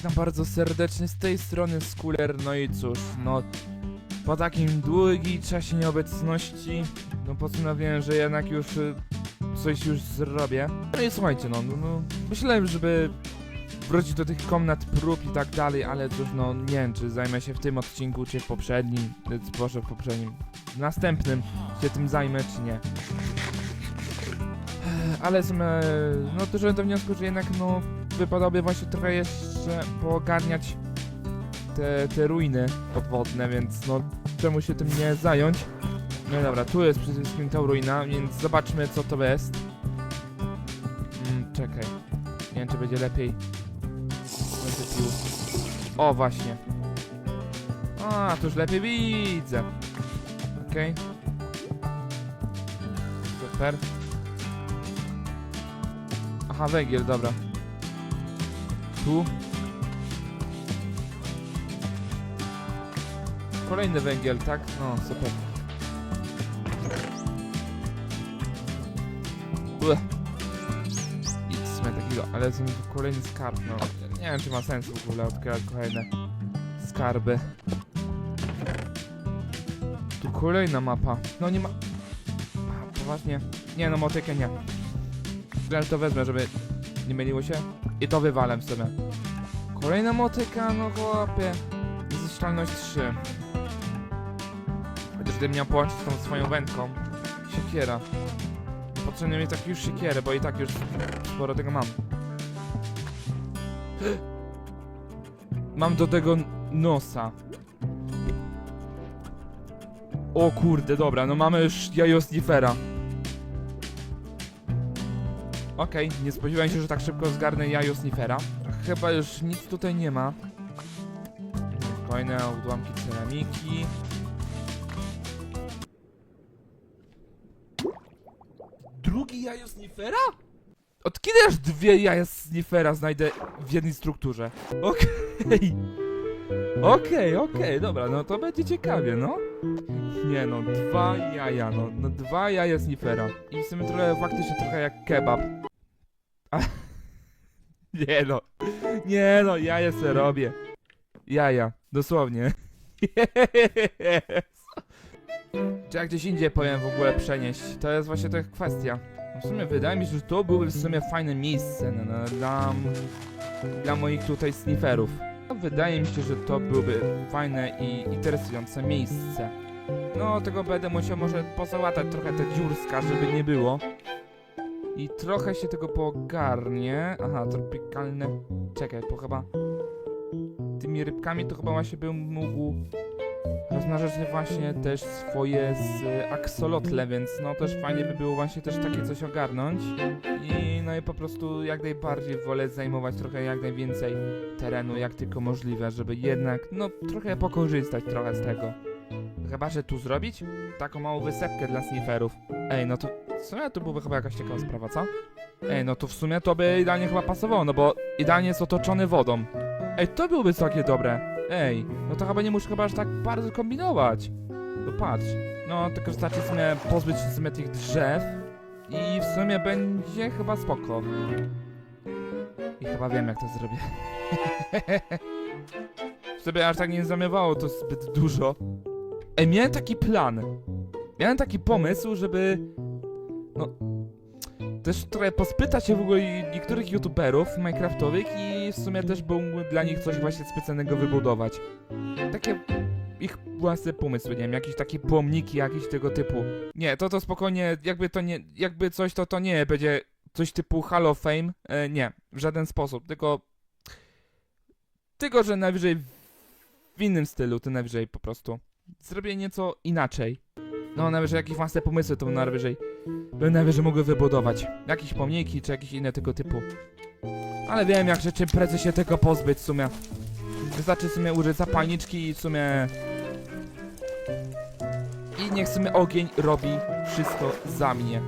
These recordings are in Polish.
Witam bardzo serdecznie z tej strony Skuler, no i cóż, no po takim długim czasie nieobecności, no postanowiłem, że jednak już y, coś już zrobię. No i słuchajcie, no, no, no myślałem, żeby wrócić do tych komnat prób i tak dalej, ale cóż, no nie wiem, czy zajmę się w tym odcinku, czy w poprzednim, y, proszę w poprzednim, w następnym się tym zajmę, czy nie. Ale sumie, no doszedłem do wniosku, że jednak, no, wypadałoby właśnie trochę jeszcze poogarniać te, te ruiny podwodne, więc no czemu się tym nie zająć? No dobra, tu jest przede wszystkim ta ruina, więc zobaczmy co to jest. Mm, czekaj. Nie wiem czy będzie lepiej. Będę pił. O właśnie. A, to już lepiej widzę. Okej. Super. Aha, węgiel, dobra. Tu. Kolejny węgiel, tak? No, super. Ue. Nic w takiego, ale tu kolejny skarb, no. Nie wiem, czy ma sens w ogóle odkrywać kolejne skarby. Tu kolejna mapa. No nie ma... A, poważnie? Nie no, motykę nie. Ale to wezmę, żeby nie myliło się. I to wywalem sobie. Kolejna motyka, no chłopie. Zniszczalność 3. Chociaż gdybym miał połączyć tą swoją wędką. Siekiera. Potrzebny mi tak już siekierę, bo i tak już sporo tego mam. Mam do tego nosa. O kurde, dobra, no mamy już jajo snifera. Okej, nie spodziewałem się, że tak szybko zgarnę jajo snifera. Chyba już nic tutaj nie ma. Kolejne odłamki ceramiki. Drugi jajo snifera? Od kiedy aż dwie jaja snifera znajdę w jednej strukturze? Okej. Okej, okej, dobra, no to będzie ciekawie, no. Nie no, dwa jaja, no, no dwa jaja snifera. I w sumie trochę, faktycznie trochę jak kebab. A, nie no, nie no, jaja se robię. Jaja, dosłownie. Czy jak gdzieś indziej powiem w ogóle przenieść? To jest właśnie ta kwestia. W sumie wydaje mi się, że to byłoby w sumie fajne miejsce no, no, dla, dla moich tutaj snifferów. Wydaje mi się, że to byłoby fajne i interesujące miejsce. No, tego będę musiał może pozałatać trochę te dziurska, żeby nie było. I trochę się tego pogarnie. Aha, tropikalne. Czekaj, bo chyba tymi rybkami to chyba właśnie bym mógł rozmnażać właśnie też swoje z aksolotle, więc no też fajnie by było właśnie też takie coś ogarnąć. I no i po prostu jak najbardziej wolę zajmować trochę jak najwięcej terenu, jak tylko możliwe, żeby jednak no trochę pokorzystać trochę z tego. Chyba, że tu zrobić taką małą wysepkę dla snifferów. Ej, no to w sumie to byłaby chyba jakaś ciekawa sprawa, co? Ej, no to w sumie to by idealnie chyba pasowało, no bo idealnie jest otoczony wodą. Ej, to byłoby całkiem dobre. Ej, no to chyba nie muszę chyba aż tak bardzo kombinować. No patrz. No, tylko wystarczy w sumie pozbyć się w sumie tych drzew i w sumie będzie chyba spoko. I chyba wiem jak to zrobię. sobie aż tak nie zamiewało to zbyt dużo. Ej, miałem taki plan. Miałem taki pomysł, żeby... No... Też trochę pospytać się w ogóle niektórych youtuberów minecraftowych i w sumie też był dla nich coś właśnie specjalnego wybudować. Takie ich własne pomysły, nie wiem, jakieś takie pomniki, jakieś tego typu. Nie, to to spokojnie, jakby to nie, jakby coś to to nie będzie coś typu Hall Fame, e, nie, w żaden sposób, tylko tylko, że najwyżej w innym stylu, to najwyżej po prostu. Zrobię nieco inaczej. No, najwyżej jakieś własne pomysły to najwyżej najwyżej mógł wybudować. Jakieś pomniki, czy jakieś inne tego typu. Ale wiem, jak czym prędzej się tego pozbyć w sumie. Wystarczy w sumie użyć zapalniczki i w sumie... I niech w sumie ogień robi wszystko za mnie.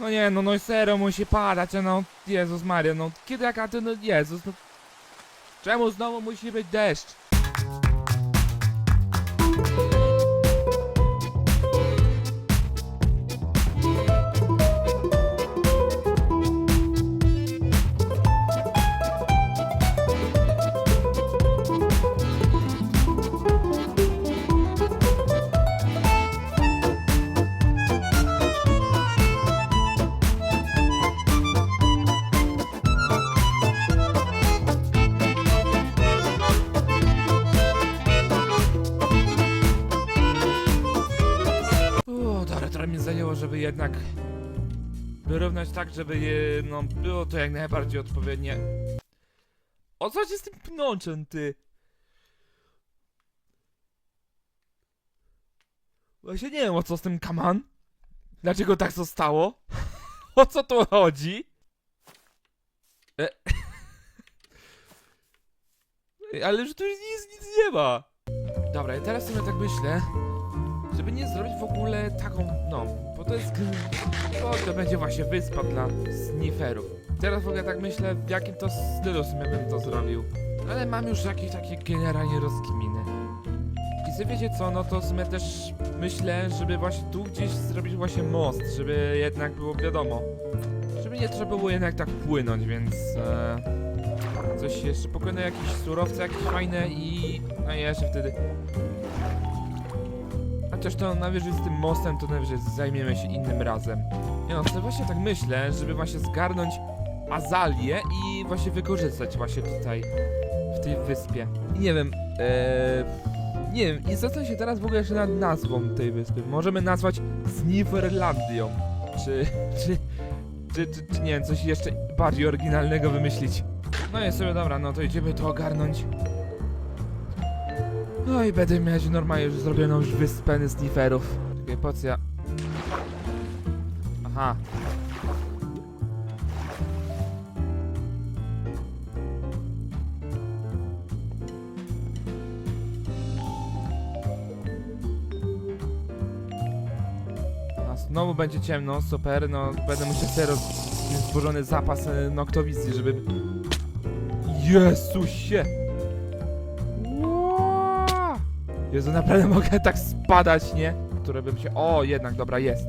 No nie, no, no serio musi padać, no, Jezus Maria, no, kiedy jaka to, no, Jezus, no. Czemu znowu musi być deszcz? Zajęło, żeby jednak wyrównać tak, żeby je, no, było to jak najbardziej odpowiednie. O co ci z tym pnączem, ty? Właśnie nie wiem, o co z tym kaman. Dlaczego tak zostało? O co tu chodzi? E... Ale już tu nic, nic nie ma. Dobra, i teraz sobie tak myślę, żeby nie zrobić w ogóle taką, no, bo to jest, bo to będzie właśnie wyspa dla snifferów. Teraz w ogóle tak myślę, w jakim to stylu w sumie bym to zrobił. Ale mam już jakieś takie generalnie rozkminy. I sobie wiecie co, no to w sumie też myślę, żeby właśnie tu gdzieś zrobić właśnie most, żeby jednak było wiadomo. Żeby nie trzeba było jednak tak płynąć, więc e, coś jeszcze pokonać jakieś surowce jakieś fajne i no i jeszcze wtedy Chociaż to najwyżej z tym mostem to najwyżej zajmiemy się innym razem. Nie no, to właśnie tak myślę, żeby właśnie zgarnąć azalię i właśnie wykorzystać właśnie tutaj, w tej wyspie. I nie wiem, eee, nie wiem, i zastanawiam się teraz w ogóle jeszcze nad nazwą tej wyspy. Możemy nazwać Sniferlandią. Czy, czy, czy, czy, czy nie wiem, coś jeszcze bardziej oryginalnego wymyślić. No i sobie dobra, no to idziemy to ogarnąć. No i będę mieć normalnie już zrobioną już wyspę snifferów. Czekaj, po co ja... Aha. A znowu będzie ciemno, super, no będę musiał sobie roz... stworzony zapas e, noktowizji, żeby... Jezusie! Jezu, naprawdę mogę tak spadać, nie? Które bym się... O, jednak, dobra, jest.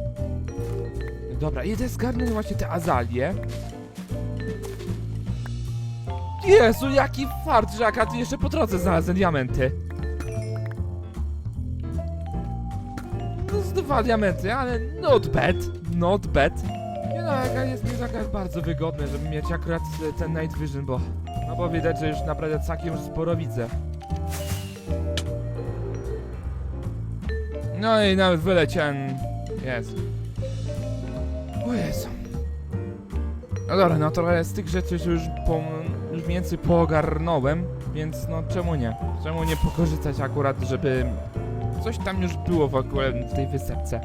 Dobra, idę zgarnąć właśnie te azalie. Jezu, jaki fart, że akurat jeszcze po drodze znalazłem diamenty. No, z dwa diamenty, ale not bad, not bad. Nie no, jaka jest mi jakaś bardzo wygodne, żeby mieć akurat ten night vision, bo... No bo widać, że już naprawdę całkiem już sporo widzę. No i nawet wyleciałem. Jest. O Jezu. No dobra, no trochę z tych rzeczy już, po, już więcej poogarnąłem, więc no czemu nie? Czemu nie pokorzystać akurat, żeby coś tam już było w ogóle w tej wysepce.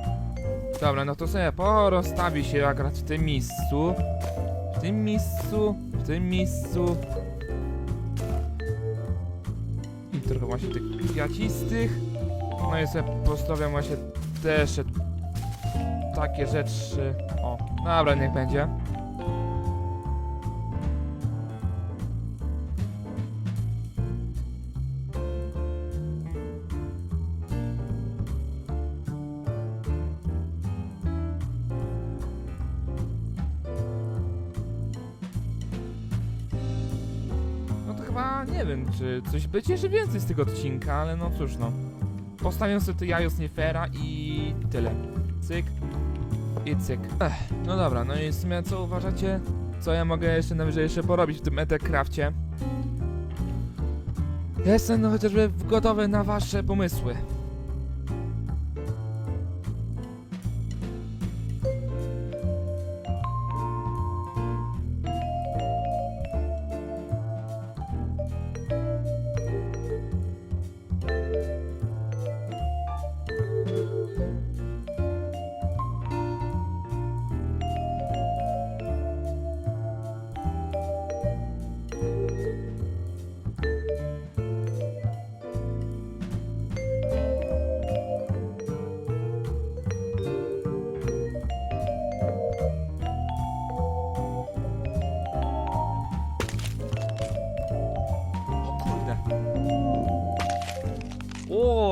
Dobra, no to sobie porozstawi się akurat w tym miejscu. W tym miejscu, w tym miejscu. I trochę właśnie tych kwiacistych. No i sobie postawiam właśnie też takie rzeczy. O, dobra, niech będzie. No to chyba nie wiem, czy coś będzie jeszcze więcej z tego odcinka, ale no cóż no. Postawię sobie to jajo snifera i tyle. Cyk i cyk. Ech, no dobra, no i w sumie co uważacie? Co ja mogę jeszcze najwyżej jeszcze porobić w tym Ethercrafcie? Jestem no chociażby gotowy na wasze pomysły.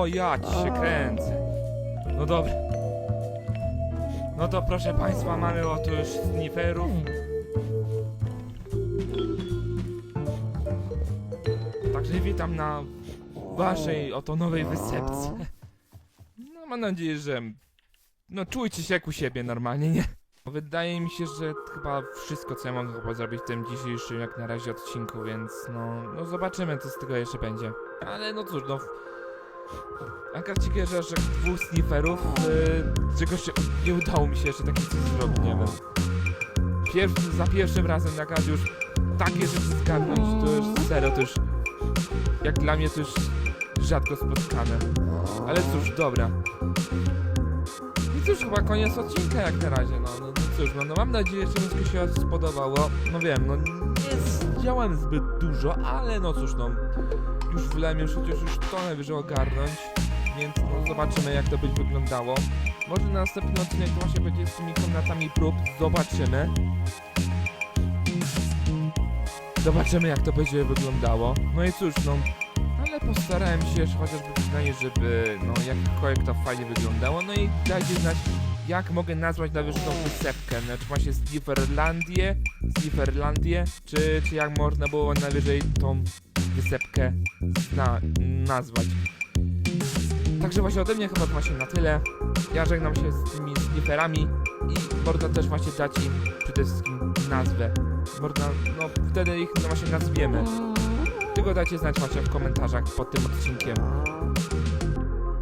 O, ja ci się kręcę. No dobra. No to proszę państwa, mamy oto już snifferów. Także witam na waszej oto nowej wysepce. No mam nadzieję, że no czujcie się jak u siebie normalnie, nie? Wydaje mi się, że chyba wszystko co ja mogę chyba zrobić w tym dzisiejszym jak na razie odcinku, więc no, no zobaczymy co z tego jeszcze będzie. Ale no cóż, no Akurat ci wierzę, że dwóch snifferów, yy, czegoś się- nie udało mi się jeszcze takie coś zrobić, nie wiem. Pierwszy, za pierwszym razem nagrać już takie rzeczy zgarnąć, to już serio, to już jak dla mnie to już rzadko spotkane. Ale cóż, dobra. I cóż, chyba koniec odcinka jak na razie, no, no, no cóż, no, no mam nadzieję, że wszystko się spodobało. No wiem, no nie zdziałałem zbyt dużo, ale no cóż, no już wylałem już chociaż już to najwyżej ogarnąć, więc no, zobaczymy jak to będzie wyglądało. Może na następny odcinek właśnie będzie z tymi komnatami prób, zobaczymy. Zobaczymy jak to będzie wyglądało. No i cóż, no, ale postarałem się chociażby przynajmniej, żeby no jakkolwiek to fajnie wyglądało. No i dajcie znać, jak mogę nazwać najwyższą wysepkę. Znaczy właśnie Snifferlandię, Snifferlandię, czy, czy jak można było najwyżej tą wysepkę zna, nazwać. Także właśnie ode mnie chyba to właśnie na tyle. Ja żegnam się z tymi snifferami i można też właśnie dać im przede wszystkim nazwę. Można, no wtedy ich no właśnie nazwiemy. Tylko dajcie znać właśnie w komentarzach pod tym odcinkiem.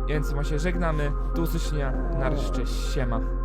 Więc właśnie żegnamy. Do usłyszenia. Nareszcie siema.